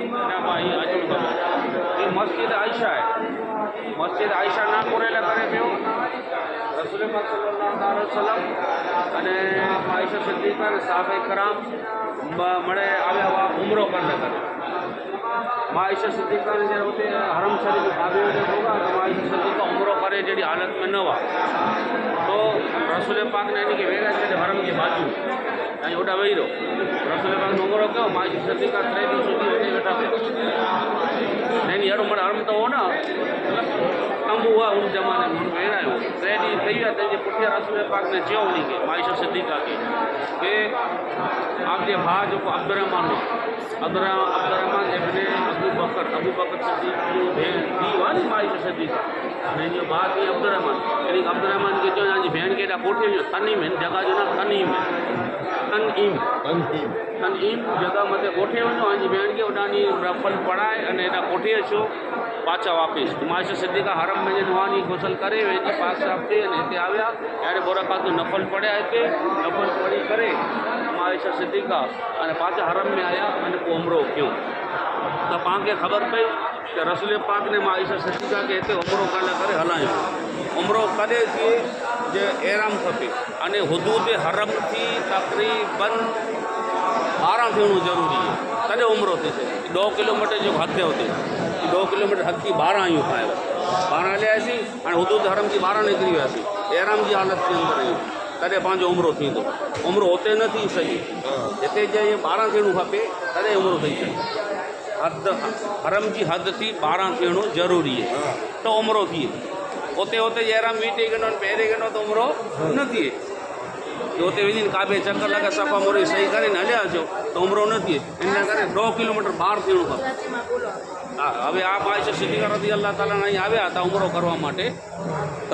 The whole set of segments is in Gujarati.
એનામાં અહીં આજુલ કરો એ મસ્જિદ આયશા મસ્જિદ આયશા ના કોરેલા કરે મેં રસુલ સલામ અને આયશા સિદ્દીક અને સાહેબ કરામ મળે આવ્યા ઉમરો કરને કરે મા આયશા સિદ્દીક જ્યારે હોતે હરમ શરીફ આવી વડે હોગા તો મા આયશા ઉમરો કરે જેની હાલત મેં નવા તો રસુલ પાકને એની કે વેરા છે હરમ કે છોટા બહેરો ત્રણસો રૂપિયાનો ડુંગરો કહો માસી સતી કા ત્રણ સુધી એને ઘટાવે એની હેડો મને હળમતો હો ને અંબુ હા હું જમાને મને પહેરાયો ત્રેડી થઈ ગયા તે પુઠિયા રસુએ પાકને ચેવણી કે માઈશો સિદ્દીકા કે કે આપજે ભાજ કો અબ્દુરરહમાન અબ્દુરરહમાન અબ્દુરરહમાન એમને અબુ બકર અબુ બકર સિદ્દીક કો ભેટ દી મારી મારી જશે દીધી અને જો બાદ એ અબ્દુરરહમાન એટલે અબ્દુરરહમાન કે જો આની ભેણ કે પોઠી જો તનીમ જગા જો તનીમ. તનઈમ તનઈમ તનઈમ જગા મતે કોઠે વજો આની ભેણ કે ઓડાની રફલ પડાય અને એના કોઠે છો પાછા વાપીશ. માશે સિદ્દીકા હરમ મેં નવાની ગોસલ કરે એની પાસ આપતી અને તે આવ્યા. ત્યારે બોરાકાતનું નફલ પડ્યા કે નફલ પડી કરે. માયશા સિદ્દીકા અને પાછા હરમ મેં આવ્યા અને કોમરો કયો. તો પાંકે ખબર પડી. ख़बर पई त रसूल पाक ने माइशा सिद्दीका खे हिते उमिरो करण करे हलायो उमिरो कॾहिं थिए जे एराम खपे अने हुदूद हरम थी तक़रीबन ॿारहं थियणो ज़रूरी आहे तॾहिं उमिरो थी सघे ॾह किलोमीटर जो हद आहे हुते ॾह किलोमीटर हद थी ॿारहं आहियूं पाए ॿारहं हलियासीं हाणे हुदूद हरम जी ॿारहं निकिरी वियासीं एराम जी हालत थी अंदरि आहियूं तॾहिं पंहिंजो उमिरो थींदो उमिरो हुते न थी सघे हिते जे ॿारहं थियणो खपे तॾहिं उमिरो थी सघे हद हरम जी हद थी ॿारहं थियणो ज़रूरी आहे त उमिरो थिए उते उते जहिड़ा मीटे कंदो आहिनि पहिरें कंदो त उमिरो न थिए की हुते वञी काबे चकर लॻा सफ़ा मोरी सही करे न हलिया अचो त उमिरो न थिए इन करे ॾह किलोमीटर ॿाहिरि थियणो खपे હવે આ માઇશ સિદ્દીકા રદી અલ્લાહ તાલાના અહીં આવ્યા હતા ઉમરો કરવા માટે.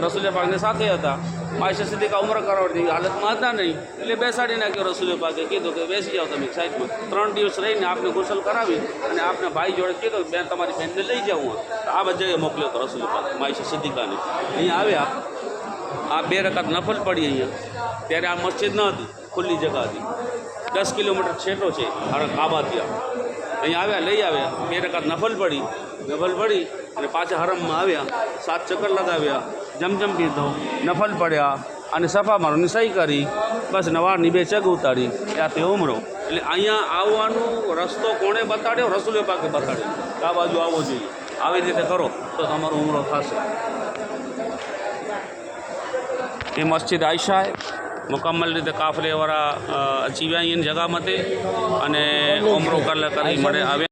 રસૂલ પાકને સાથે હતા. માઇશ સિદ્દીકા ઉમરો કરવાની હાલતમાં હતા નહીં. એટલે બેસાડી નાખ્યો રસૂલ પાકે કીધું કે બેસી જાઓ તમે સાઈડમાં. ત્રણ દિવસ રહીને આપને ગુસલ કરાવી અને આપને ભાઈ જોડે કીધું કે બેન તમારી બેનને લઈ જાઉં આ જગ્યાએ મોકલ્યો હતો રસૂલ પાક માઇશ સિદ્દીકાને અહીંયા આવ્યા. આ બે રકાત નફલ પડી અહીંયા. ત્યારે આ મસ્જિદ ન હતી, ખુલ્લી જગા હતી. દસ કિલોમીટર છેટો છે. ત્યાં અહીંયા આવ્યા, લઈ આવ્યા. બે રકાત નફલ પડી. નફલ પડી અને પાછા હરમમાં આવ્યા. સાત ચક્કર લગાવ્યા. જમજમ કીધો નફલ પડ્યા. અને સફા મારો નિસાઈ કરી. બસ નવારની બે ચગ ઉતારી. ત્યાં તે ઉમરો. એટલે અહીંયા આવવાનો રસ્તો કોણે બતાડ્યો? રસૂલે પાકે બતાડ્યો. આ બાજુ આવવો જોઈએ. આવી રીતે કરો તો તમારો ઉમરો થશે. એ મસ્જિદ આયશા મુકમ્મલ રીતે કાફલેવાળા અચીવ્યા અહીંયા જગા મતે અને ઓમરો કલા કરી મળે આવે.